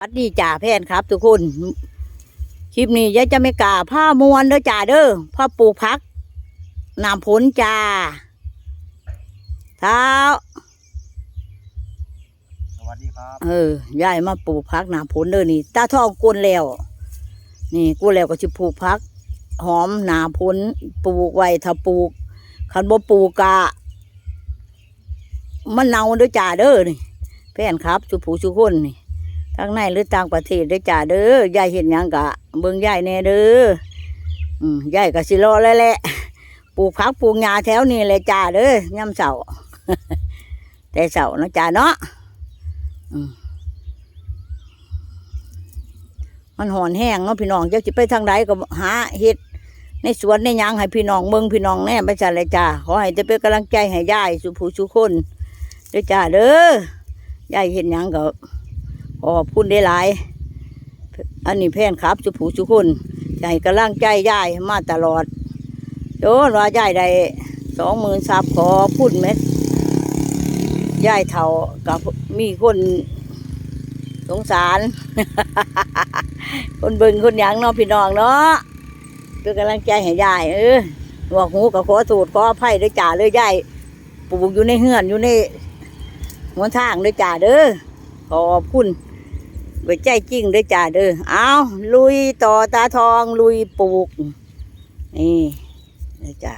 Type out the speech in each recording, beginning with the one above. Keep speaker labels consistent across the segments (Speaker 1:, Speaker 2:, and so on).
Speaker 1: สวัสดีจ่าแพนครับ ทุกคน คลิปนี้ยายจะไม่กล้าผ้ามวนเด้อจ่าเด้อผ้าปลูกพักน้ำผลจ่าเท้า
Speaker 2: สวัสดีครับ
Speaker 1: เออยายมาปลูกพักน้ำผลเด้อนี่ตาทองกวนแล้ว นี่กวนแล้วก็จะปลูกพัก หอมหนาผลปลูกไว้ถ้าปลูก คันบ่ปลูกกะมันเน่าเด้อจ่าเด้อนี่แพนครับสุผูสุคนนี่ ทางในหรือต่างประเทศด้อจ้าเด้อยายเห็นยังกะเบิ่งยายแน่เด้ออืมยายก็สิรอแล้วแหละปลูกผักปลูกหญ้าแถวนี้แหละจ้าเด้อย่ำเสาแต่เสาเนาะจ้าเนาะอืมมันหอนแห้งเนาะพี่น้องจะสิไปทางใดก็หาเห็ดในสวนในยังให้พี่น้องเบิ่งพี่น้องแน่ไปจ้าเลยจ้าขอให้จะเป็นกำลังใจให้ยายสุผู้สุคนด้อจ้าเด้อยายเห็นยังก็ ขอบคุณได้หลาย อันนี้แพนครับสุผูสุคนใจกำลังใจยายมาตลอดโดนว่ายายได้สองหมื่นซับขอพูดเม็ดยายเท่ากับมีคนสงสาร คนเบิ่งคนหยังเนาะพี่น้องเนาะเป็กำลังใจให้ยายเออหัวหูกับขอสูตรขออภัยด้วยจ่าเลยยายปลูกอยู่ในเฮือนอยู่ในหัวทางด้วยจ่าเด้อขอบคุณ ไว้ใจจริงเด้อจ้าเด้อเอาลุยต่อตาทองลุยปลูก นี่เด้อจ้า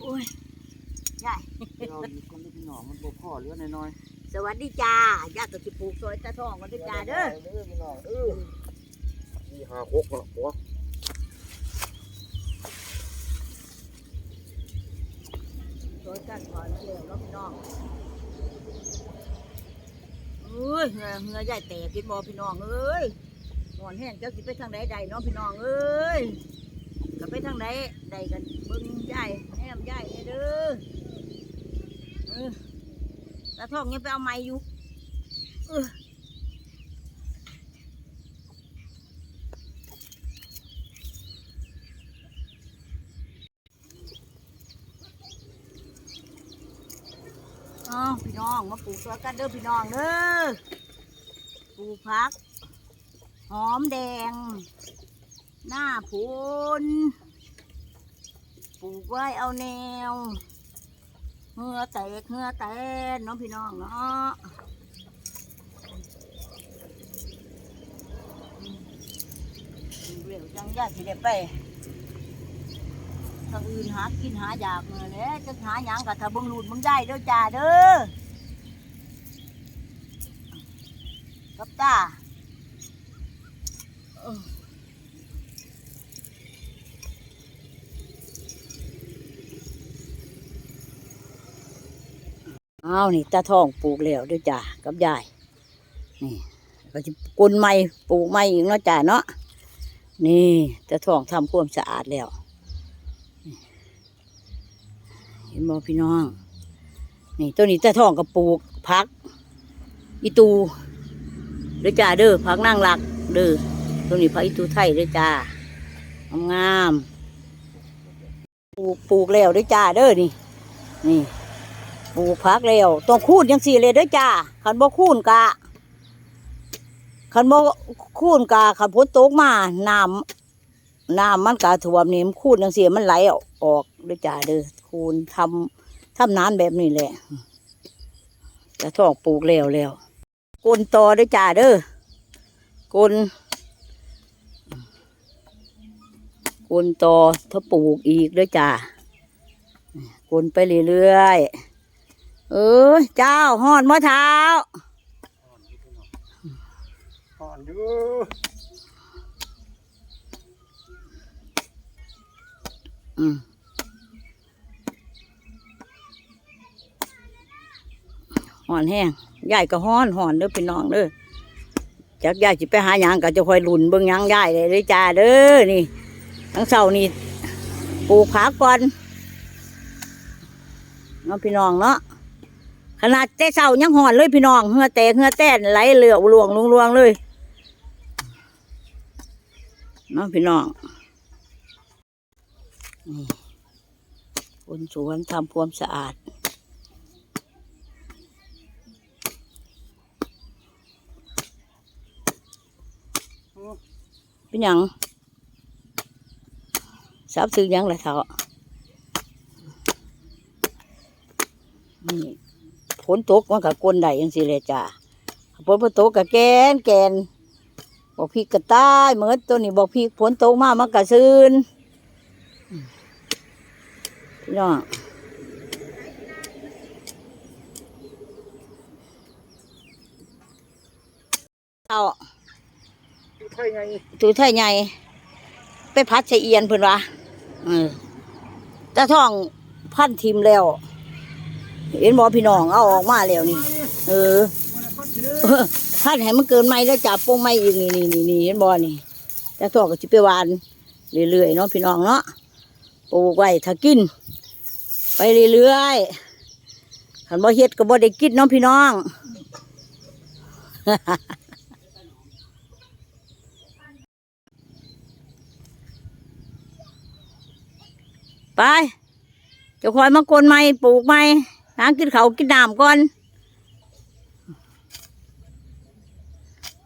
Speaker 1: โอ้ยยาย
Speaker 2: เราอยู่คนที่พี่น้องมันบ่พ่อเหลือน้อย
Speaker 1: สวัสดีจ้าญาติจะปลูกซอยตาทองกันเด้อจ้าเด้อ
Speaker 2: เด้อพี่น้องเด้อสี่ห้าหกละหัว
Speaker 1: ซอย กันถอนมาเร็วแล้วพี่น้องเอ้ยเหงือเหงือใหญ่แตกกินบ่พี่น้องเอ้ยหอนแห้งเจ้าสิไปทางใดใดเนาะพี่น้องเอ้ยก็ไปทางไหนใดกันเบิ้งใหญ่แอมยายเนี่ยเด้อเออตาทองยังไปเอาไม้อยู่เออ อ้าวพี่น้องมาปลูกสวนกันเด้อพี่น้องเด้อปลูกผัก หอมแดง หน้าพูนปลูกไว้เอาแนวเหือแตกเหือแตนน้องพี่น้องเนาะเร็วจังยากสิได้ไป ทางอื่นหากินหาอยากเมื่อนี้จะหาหยังกับถ้าเบิ่งรูดเบิ่งได้เด้อจ้าเด้อกับตาอ้าวนี่ตาทองปลูกแล้วเด้วยจ้ากับยายนี่ก็จะกุนไม้ปลูกไม้อีกเนาะจ้าเนาะนี่ตาทองทำความสะอาดแล้วนี่ เห็นบ่พี่น้อง นี่ตัวนี้ตาทองก็ปลูกพัก อีตูเด้อจ้าเด้อพักนั่งหลัก เด้อตัวนี้พักอีตูไทยเด้อจ้างามปลูกปลูกแล้วเด้อจ้าเด้อนี่ นี่ปลูกผักแล้วต้องคูนยังสี่เลยเด้อจ้าขันบ่คูนกะขันบ่คูนกะขันพ้นโตกมาน้ำ น้ำมันกะถ่วมนี่มันคูนยังเสี่มันไหลออกเด้อจ้าเด้อคูนทำทำน้ำแบบนี้แหละจะทอกปลูกแล้วแล้วกลนต่อเด้อจ้าเด้อกลนกลนต่อถ้าปลูกอีกเด้อจ้ากลนไปเรื่อยๆเออเจ้าหอนมะเท้า
Speaker 2: อ่อนอยู่
Speaker 1: อืมหอนแห้งยายก็หอนหอนเด้อพี่น้องเด้อจากยายสิไปหาหยังก็จะคอยหลุนเบิ่งหยังยายเลยเด้อจ้าเด้อนี่ทั้งเสานี่ปลูกผักก่อนเนาะพี่น้องเนาะขนาดแต่เสายังหอนเลยพี่น้องเหือแตกเหือแต้นไหลเหลือลวงลวงลวงเลยเนาะพี่น้อง นี่คนสวนทำความสะอาด เป็นยังสาวซื้อยังละเถอะนี่ฝนตกมันกับกวนใดยังสิเลยจ้าผลฝนตกกับแกนแกนบอกพี่กระต้ายเหมือนตัวนี้บอกพี่ผลโตกมากมันกระซืน น้องเอา
Speaker 2: ใช่ไง
Speaker 1: ตูไทยใหญ่ไปพัดใส่เอียนเพิ่นวะเออตาท่องพันทิมแล้ว เห็นบอพี่น้องเอาออกมาแล้วนี่ เออพันให้มันเกินไม้แล้วจับโป้งไม้อีกนี่นี่นี่นี่เห็นบอนี่ตาท่องก็จิไปหวานเรื่อยๆเนาะพี่น้องเนาะปลูกไว้ถ้ากินไป เรื่อยๆขันบ่เฮ็ดก็บ่ได้กินเนาะพี่น้องไปเจะคอยมากวนไม้ปลูกไม้หากินเขากินน้ำก่อน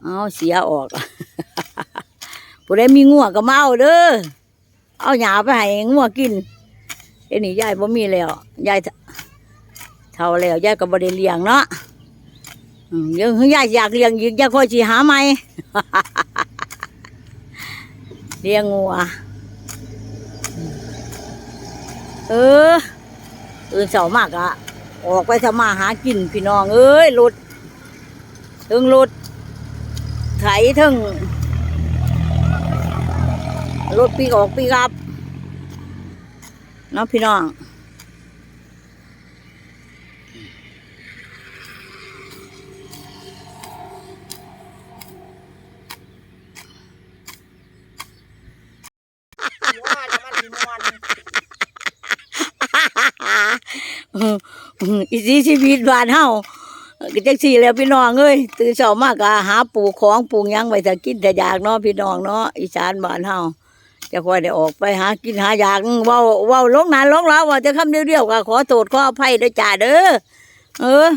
Speaker 1: เอาเสียออกผู้ใดมีงัวก็มาเอาเด้อ เอาหยาไปให้งัวกิน เอ้นี่ยายบ่มีแล้วยายเท่าแล้วยายก็บ่ได้เลี้ยงเนาะยังยายอยากเลี้ยงอีกยายคอยสิหาใหม่เลี้ยงงัวเออตื่นเช้ามากอะออกไปทำมาหากินพี่น้อง เอ้ยรถถึงรถไถถึงรถปีกออกปีกลับ เนาะพี่น้องอีสีชีวิตบ้านเฮาก็จังสี่แล้วพี่น้องเอ้ยตื่นเช้ามากก็หาปลูกของปลูกยังไว้ถ้ากินถ้าอยากเนาะพี่น้องเนาะอีสานบ้านเฮา จะค่อยได้ออกไปหากินหาอยากเว้าเว้าลงนานลงแล้วว่าจะคำเดียวๆก็ขอโทษขออภัยด้วยจ้าเด้อเออ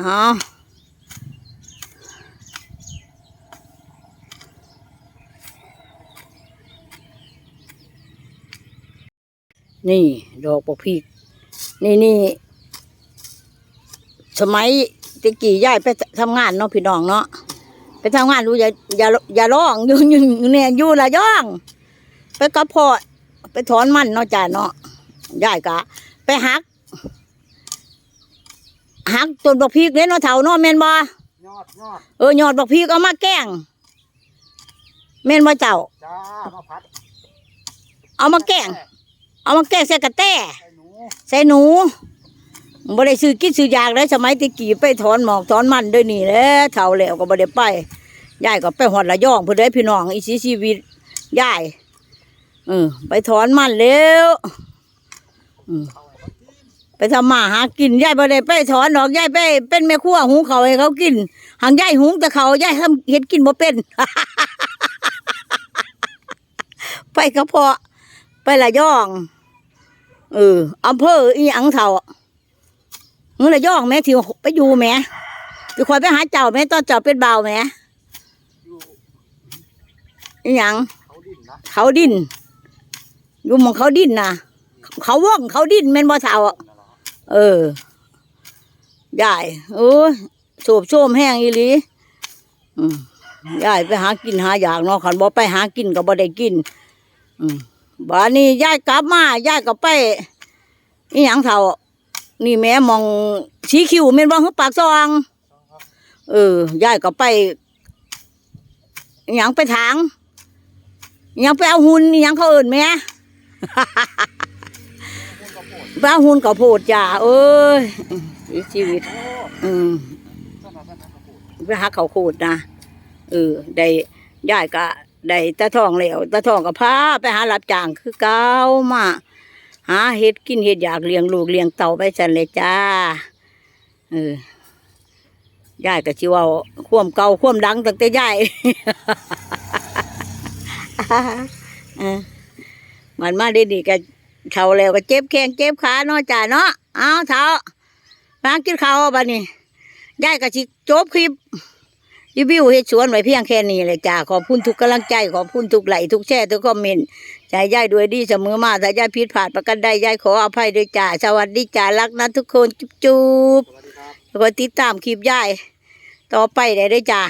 Speaker 1: อ๋อนี่ ดอกปกพีกนี่นี่สมัยตะกี้ย้ายไปทำงานเนาะพี่น้องเนาะ ไปทำงานดูอย่าอย่าอย่าร้องอยู่อยู่เนี่ยอยู่ละย่อง ไปกระเพาะไปถอนมันเนาะจ้าเนาะย้ายกะ ไปหักหักต้นบักพริกเนี่ยเนาะเถาเนาะแม่นบ่
Speaker 2: ยอดยอด
Speaker 1: เออยอดบักพริกเอามาแกงแม่นบ่เจ้า
Speaker 2: จ้ามาพัด
Speaker 1: เอามาแกงเอามาแกงใส่กระแต้
Speaker 2: ไอ้หนู
Speaker 1: ใส่หนู บ่ได้ซื้อกินซื้อยากเลยสมัยตะกี้ไปถอนหมอกถอนมันด้วยนี่แหละเท่าแล้วก็บ่ได้ไปยายก็ไปหอดละย่องเพื่อได้พี่น้องอีสีชีวิตยายเออไปถอนมันแล้วไปทำมาหากินยายบ่ได้ไปถอนดอกยายไป เป็นแม่ครัวหุงเขาให้เขากินหางยายหุงแต่เขายายทำเห็ดกินบ่เป็น ไปกระเพาะไปละย่องเอออำเภออีหยังเท่า มื่อละย่องแม่ที่ไปอยู่แม่จะคอยไปหาเจ้าแม่ตอนเจ้าเป็นเบาแม่
Speaker 2: อยู่
Speaker 1: อีหยัง
Speaker 2: เขาดินน
Speaker 1: อยู่มองเขาดิ้นนะเขาว่องเขาดิ้นแม่นบ่เท่าอะเออยายเออโฉบโชมแห้งอีหลีอืมยายไปหากินหาอยากเนาะขันบ่ไปหากินก็บ่ได้กินอืมบ้านนี้ยายกลับมายายก็ไปอีหยังเท่า นี่แม่มองสีคิวแม่นบ่คือปากซอง เออยายก็ไปอีหยังไปถางอีหยังไปเอาหุ่นอีหยังเขาเอิ่นแม่ไปเอาหุ่นกับโพดจ้าเอ้ยอีชีวิต
Speaker 2: โอ้
Speaker 1: อืม
Speaker 2: ท่านน่ะท่านน่ะครับผม
Speaker 1: ไปหาเขาวโคดนะเออได้ยายก็ได้ตาทองแล้วตาทองก็พาไปหารับจ้างคือเก่ามา หาเห็ดกินเห็ดอยากเลี้ยงลูกเลี้ยงเต่าไปสันเลยจ้าเออยายก็ชิเว่าควมเก่าควมดังตั้งแต่ยายมันมาไดีดีๆก็เท่าแล้วก็เจ็บแข้งเจ็บขาเนาะจ้าเนาะเอาเท่ามากินข้าวบัดนี้ยายก็สิจบคลิป รีวิวเฮ็ดสวนไว้เพียงแค่นี้เลยจ้าขอบคุณทุกกำลังใจขอบคุณทุกไลค์ทุกแชร์ทุกคอมเมนต์ใจยายด้วยดีเสมอมาถ้ายายผิดพลาดประกันใดยายขออภัยด้วยจ้าสวัสดีจ้ารักนะทุกคนจุ๊บจุ๊บ
Speaker 2: สวัสดีครับ
Speaker 1: แล้วก็ติดตามคลิปยายต่อไปได้ด้วยจ้า